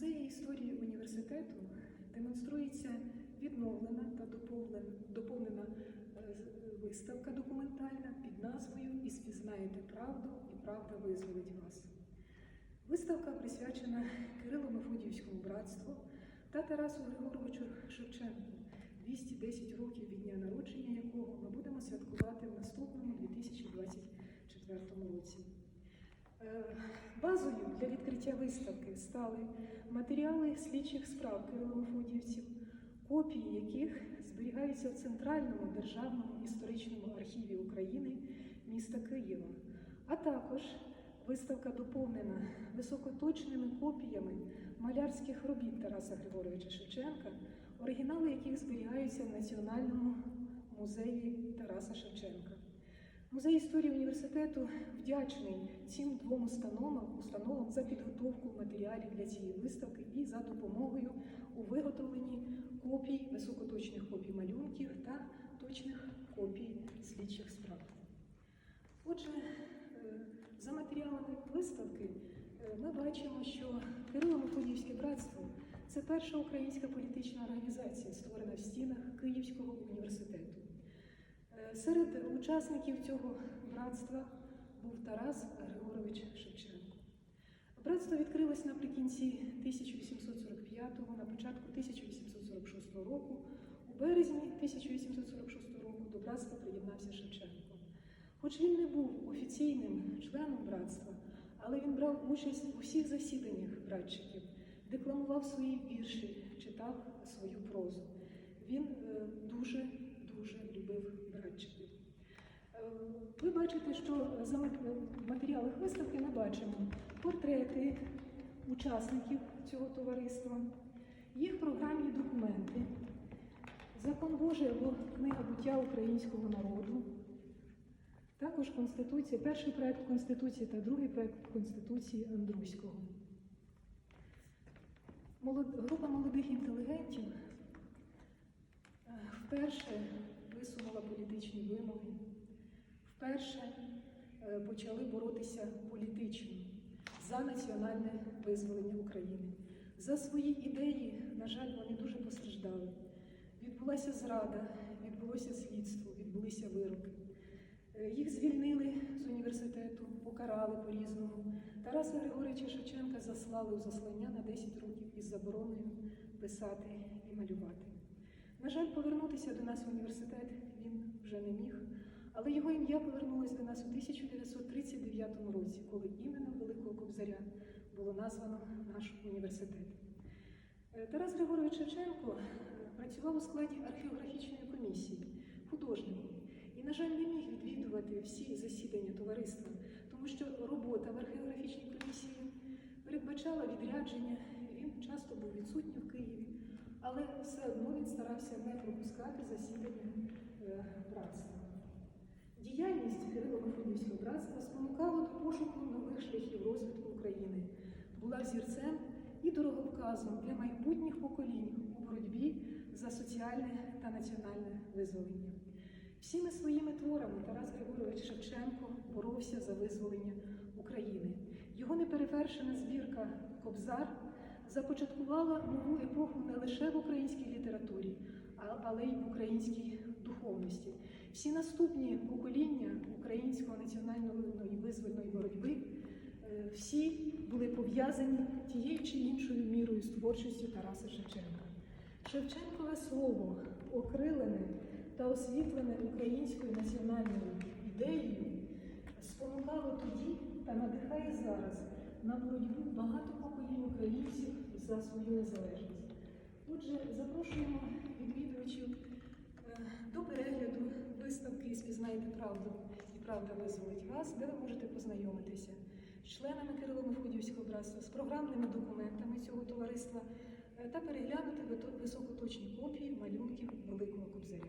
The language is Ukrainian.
музеї історії університету демонструється відновлена та доповнена, е, виставка документальна під назвою І спізнаєте правду, і правда визволить вас. Виставка присвячена Кирилу Мефодіївському братству та Тарасу Григоровичу Шевченку, 210 років від дня народження якого ми будемо святкувати в наступному 2024 році. Е, Базою для відкриття виставки стали матеріали слідчих справ Кирило-Мефодіївців, копії яких зберігаються в Центральному державному історичному архіві України міста Києва, а також виставка доповнена високоточними копіями малярських робіт Тараса Григоровича Шевченка, оригінали яких зберігаються в Національному музеї Тараса Шевченка. Музей історії університету вдячний цим двом установам, установам за підготовку матеріалів для цієї виставки і за допомогою у виготовленні копій, високоточних копій малюнків та точних копій слідчих справ. Отже, е, за матеріалами виставки е, ми бачимо, що Кирило-Мефодіївське братство це перша українська політична організація, створена в стінах Київського університету. Е, Серед учасників цього братства був Тарас Григорович Шевченко. Братство відкрилось наприкінці 1845-го, на початку 1846 року. У березні 1846 року до братства приєднався Шевченко. Хоч він не був офіційним членом братства, але він брав участь у всіх засіданнях братчиків, декламував свої вірші, читав свою прозу. Він е, дуже дуже любив братчиків. Е, Ви бачите, що за матеріалах виставки ми бачимо портрети учасників цього товариства, їх програмні документи, закон Божий або книга буття українського народу, також Конституція, перший проект Конституції та другий проект Конституції Андруського. Група молодих інтелігентів вперше висунула політичні вимоги, вперше е, почали боротися політично за національне визволення України. За свої ідеї, на жаль, вони дуже постраждали. Відбулася зрада, відбулося слідство, відбулися вироки. Е, Їх звільнили з університету, покарали по-різному. Тараса Григоровича Шевченка заслали у заслання на 10 років із забороною писати і малювати. На жаль, повернутися до нас в університет він вже не міг, але його ім'я повернулось до нас у 1939 році, коли іменем Великого Кобзаря було названо наш університет. Е, Тарас Григорович Шевченко е, працював у складі археографічної комісії, художньому, і, на жаль, не міг відвідувати всі засідання товариства, тому що робота в археографічній комісії передбачала відрядження, і він часто був відсутній але все одно він старався не пропускати засідання е, братства. Діяльність Кирило-Мефодіївського братства спонукала до пошуку нових шляхів розвитку України, була взірцем і дороговказом для майбутніх поколінь у боротьбі за соціальне та національне визволення. Всіми своїми творами Тарас Григорович Шевченко боровся за визволення України. Його неперевершена збірка Кобзар започаткувала нову епоху не лише в українській літературі, але й в українській духовності. Всі наступні покоління українського національної визвольної боротьби е, всі були пов'язані тією чи іншою мірою з творчістю Тараса Шевченка. Шевченкове слово окрилене та освітлене українською національною ідеєю спонукало тоді та надихає зараз на боротьбу багато поколінь українців за свою незалежність. Отже, запрошуємо відвідувачів е, до перегляду виставки Спізнаєте правду і правда визволить вас, де ви можете познайомитися з членами Кирило-Мефодіївського братства, з програмними документами цього товариства е, та переглянути високоточні копії малюнків Великого Кобзаря.